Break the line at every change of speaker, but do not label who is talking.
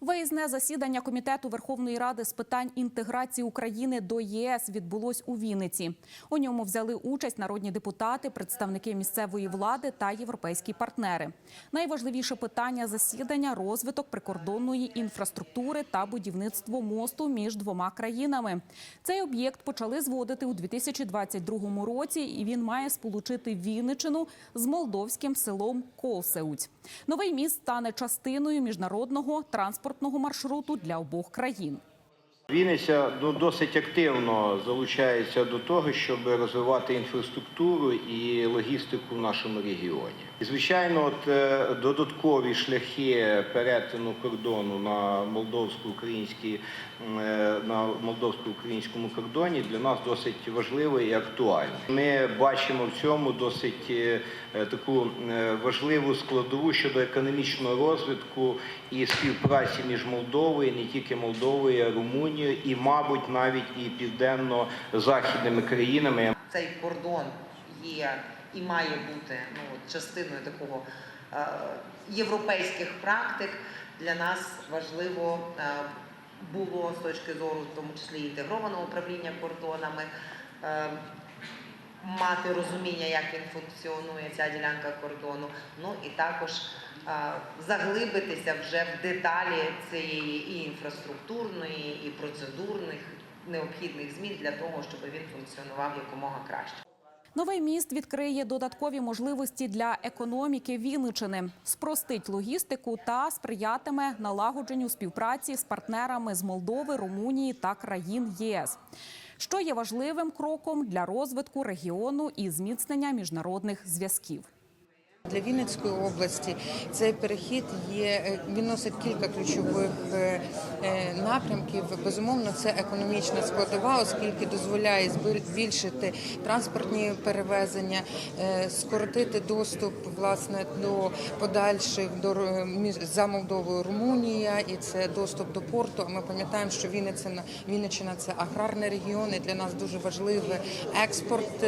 Виїзне засідання комітету Верховної Ради з питань інтеграції України до ЄС відбулось у Вінниці. У ньому взяли участь народні депутати, представники місцевої влади та європейські партнери. Найважливіше питання засідання розвиток прикордонної інфраструктури та будівництво мосту між двома країнами. Цей об'єкт почали зводити у 2022 році, і він має сполучити Вінничину з молдовським селом Колсеуць. Новий міст стане частиною міжнародного транспортного маршруту для обох країн.
Вінниця ну, досить активно залучається до того, щоб розвивати інфраструктуру і логістику в нашому регіоні. І, звичайно, от, е, додаткові шляхи перетину кордону на молдовсько-українській е, на молдовсько-українському кордоні для нас досить важливо і актуально. Ми бачимо в цьому досить е, таку важливу складову щодо економічного розвитку і співпраці між Молдовою, не тільки Молдовою, а й Румунією, і, мабуть, навіть і південно-західними країнами.
цей кордон є і має бути ну, частиною такого е, європейських практик. Для нас важливо е, було з точки зору, в тому числі інтегрованого управління кордонами. е, Мати розуміння, як він функціонує, ця ділянка кордону, ну і також заглибитися вже в деталі цієї і інфраструктурної, і процедурних необхідних змін для того, щоб він функціонував якомога краще.
Новий міст відкриє додаткові можливості для економіки Вінничини, спростить логістику та сприятиме налагодженню співпраці з партнерами з Молдови, Румунії та країн єС, що є важливим кроком для розвитку регіону і зміцнення міжнародних зв'язків.
Для Вінницької області цей перехід є е, він носить кілька ключових е, е, напрямків. Безумовно, це економічна складова, оскільки дозволяє збільшити транспортні перевезення, скоротити доступ власне до подальших до за Молдовою Румунія, і це доступ до порту. Ми пам'ятаємо, що Вінниця Вінниччина – це аграрний регіон, і для нас дуже важливий експорт.